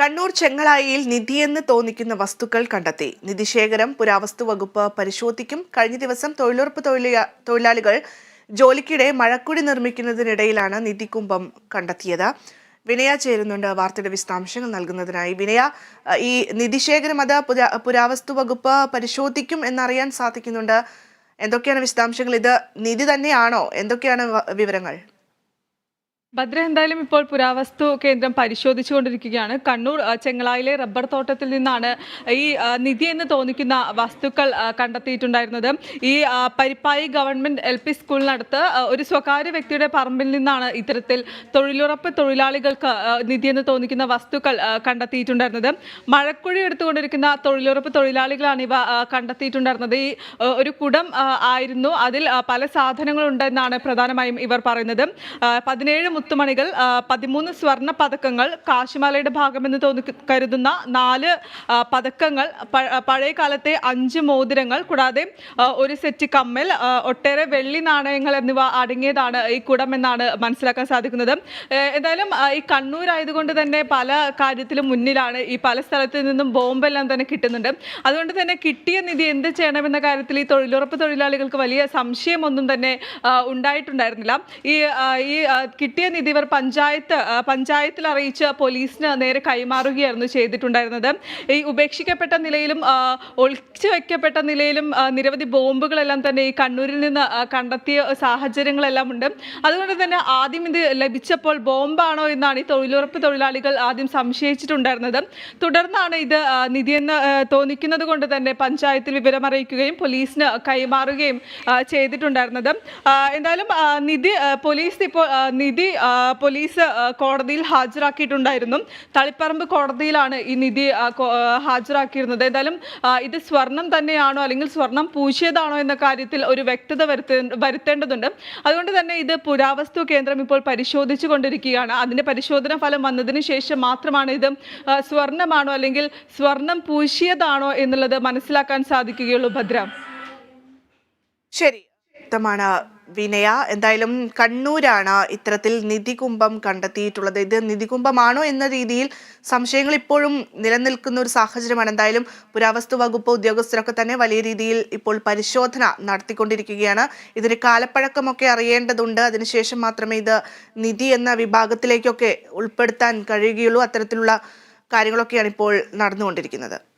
കണ്ണൂർ ചെങ്ങളായിയിൽ നിധിയെന്ന് തോന്നിക്കുന്ന വസ്തുക്കൾ കണ്ടെത്തി. നിധിശേഖരം പുരാവസ്തു വകുപ്പ് പരിശോധിക്കും. കഴിഞ്ഞ ദിവസം തൊഴിലുറപ്പ് തൊഴിലാ- തൊഴിലാളികൾ ജോലിക്കിടെ മഴക്കുഴി നിർമ്മിക്കുന്നതിനിടയിലാണ് നിധികുംഭം കണ്ടെത്തിയത്. വിനയ ചേരുന്നുണ്ട് വാർത്തയുടെ വിശദാംശങ്ങൾ നൽകുന്നതിനായി. വിനയ ഈ നിധിശേഖരം അത് പുരാവസ്തു വകുപ്പ് പരിശോധിക്കും എന്നറിയാൻ സാധിക്കുന്നുണ്ട്. എന്തൊക്കെയാണ് വിശദാംശങ്ങൾ? ഇത് നിധി തന്നെയാണോ? എന്തൊക്കെയാണ് വിവരങ്ങൾ? ഭദ്ര എന്തായാലും ഇപ്പോൾ പുരാവസ്തു കേന്ദ്രം പരിശോധിച്ചുകൊണ്ടിരിക്കുകയാണ്. കണ്ണൂർ ചെങ്ങളായിലെ റബ്ബർ തോട്ടത്തിൽ നിന്നാണ് ഈ നിധി എന്ന് തോന്നിക്കുന്ന വസ്തുക്കൾ കണ്ടെത്തിയിട്ടുണ്ടായിരുന്നത്. ഈ പരിപ്പായി ഗവൺമെന്റ് എൽ പി സ്കൂളിനടുത്ത് ഒരു സ്വകാര്യ വ്യക്തിയുടെ പറമ്പിൽ നിന്നാണ് ഇത്തരത്തിൽ തൊഴിലുറപ്പ് തൊഴിലാളികൾക്ക് നിധി എന്ന് തോന്നിക്കുന്ന വസ്തുക്കൾ കണ്ടെത്തിയിട്ടുണ്ടായിരുന്നത്. മഴക്കുഴി എടുത്തുകൊണ്ടിരിക്കുന്ന തൊഴിലുറപ്പ് തൊഴിലാളികളാണ് ഇവ കണ്ടെത്തിയിട്ടുണ്ടായിരുന്നത്. ഈ ഒരു കുടം ആയിരുന്നു. അതിൽ പല സാധനങ്ങളുണ്ടെന്നാണ് പ്രധാനമായും ഇവർ പറയുന്നത്. പതിനേഴ് മുത്തുമണികൾ പതിമൂന്ന് സ്വർണ പതക്കങ്ങൾ കാശിമാലയുടെ ഭാഗമെന്ന് തോന്നി കരുതുന്ന നാല് പതക്കങ്ങൾ പഴയ കാലത്തെ അഞ്ച് മോതിരങ്ങൾ കൂടാതെ ഒരു സെറ്റ് കമ്മൽ ഒട്ടേറെ വെള്ളി നാണയങ്ങൾ എന്നിവ അടങ്ങിയതാണ് ഈ കുടം എന്നാണ് മനസ്സിലാക്കാൻ സാധിക്കുന്നത്. എന്തായാലും ഈ കണ്ണൂരായതുകൊണ്ട് തന്നെ പല കാര്യത്തിലും മുന്നിലാണ് ഈ പല സ്ഥലത്തു നിന്നും ബോംബെല്ലാം തന്നെ കിട്ടുന്നുണ്ട്. അതുകൊണ്ട് തന്നെ കിട്ടിയ നിധി എന്ത് ചെയ്യണമെന്ന കാര്യത്തിൽ ഈ തൊഴിലുറപ്പ് തൊഴിലാളികൾക്ക് വലിയ സംശയമൊന്നും തന്നെ ഉണ്ടായിട്ടുണ്ടായിരുന്നില്ല. ഈ ഈ ആ, കിട്ടിയ നിധി ഇവർ പഞ്ചായത്ത് പഞ്ചായത്തിൽ അറിയിച്ച് പോലീസിന് നേരെ കൈമാറുകയായിരുന്നു ചെയ്തിട്ടുണ്ടായിരുന്നത്. ഈ ഉപേക്ഷിക്കപ്പെട്ട നിലയിലും ഒളിച്ചു വെക്കപ്പെട്ട നിലയിലും നിരവധി ബോംബുകളെല്ലാം തന്നെ ഈ കണ്ണൂരിൽ നിന്ന് കണ്ടെത്തിയ സാഹചര്യങ്ങളെല്ലാം ഉണ്ട്. അതുകൊണ്ട് തന്നെ ആദ്യം ഇത് ലഭിച്ചപ്പോൾ ബോംബാണോ എന്നാണ് ഈ തൊഴിലുറപ്പ് തൊഴിലാളികൾ ആദ്യം സംശയിച്ചിട്ടുണ്ടായിരുന്നത്. തുടർന്നാണ് ഇത് നിധി നിധിയെന്ന് തോന്നിക്കുന്നത് കൊണ്ട് തന്നെ പഞ്ചായത്തിൽ വിവരമറിയിക്കുകയും പോലീസിന് കൈമാറുകയും ചെയ്തിട്ടുണ്ടായിരുന്നത്. എന്തായാലും നിധി പോലീസ് ഇപ്പോൾ നിധി പോലീസ് കോടതിയിൽ ഹാജരാക്കിയിട്ടുണ്ടായിരുന്നു. തളിപ്പറമ്പ് കോടതിയിലാണ് ഈ നിധി ഹാജരാക്കിയിരുന്നത്. ഏതായാലും ഇത് സ്വർണം തന്നെയാണോ അല്ലെങ്കിൽ സ്വർണം പൂശിയതാണോ എന്ന കാര്യത്തിൽ ഒരു വ്യക്തത വരുത്തേ വരുത്തേണ്ടതുണ്ട്. അതുകൊണ്ട് തന്നെ ഇത് പുരാവസ്തു കേന്ദ്രം ഇപ്പോൾ പരിശോധിച്ചു കൊണ്ടിരിക്കുകയാണ്. അതിന്റെ പരിശോധന ഫലം വന്നതിന് ശേഷം മാത്രമാണ് ഇത് സ്വർണമാണോ അല്ലെങ്കിൽ സ്വർണം പൂശിയതാണോ എന്നുള്ളത് മനസ്സിലാക്കാൻ സാധിക്കുകയുള്ളൂ ഭദ്ര. ശരി. വ്യക്തമാണ്. വിനയ. എന്തായാലും കണ്ണൂരാണ് ഇത്തരത്തിൽ നിധികുംഭം കണ്ടെത്തിയിട്ടുള്ളത്. ഇത് നിധികുംഭമാണോ എന്ന രീതിയിൽ സംശയങ്ങൾ ഇപ്പോഴും നിലനിൽക്കുന്ന ഒരു സാഹചര്യമാണ്. എന്തായാലും പുരാവസ്തു വകുപ്പ് ഉദ്യോഗസ്ഥരൊക്കെ തന്നെ വലിയ രീതിയിൽ ഇപ്പോൾ പരിശോധന നടത്തിക്കൊണ്ടിരിക്കുകയാണ്. ഇതിന് കാലപ്പഴക്കമൊക്കെ അറിയേണ്ടതുണ്ട്. അതിനുശേഷം മാത്രമേ ഇത് നിധി എന്ന വിഭാഗത്തിലേക്കൊക്കെ ഉൾപ്പെടുത്താൻ കഴിയുകയുള്ളൂ. അത്തരത്തിലുള്ള കാര്യങ്ങളൊക്കെയാണ് ഇപ്പോൾ നടന്നുകൊണ്ടിരിക്കുന്നത്.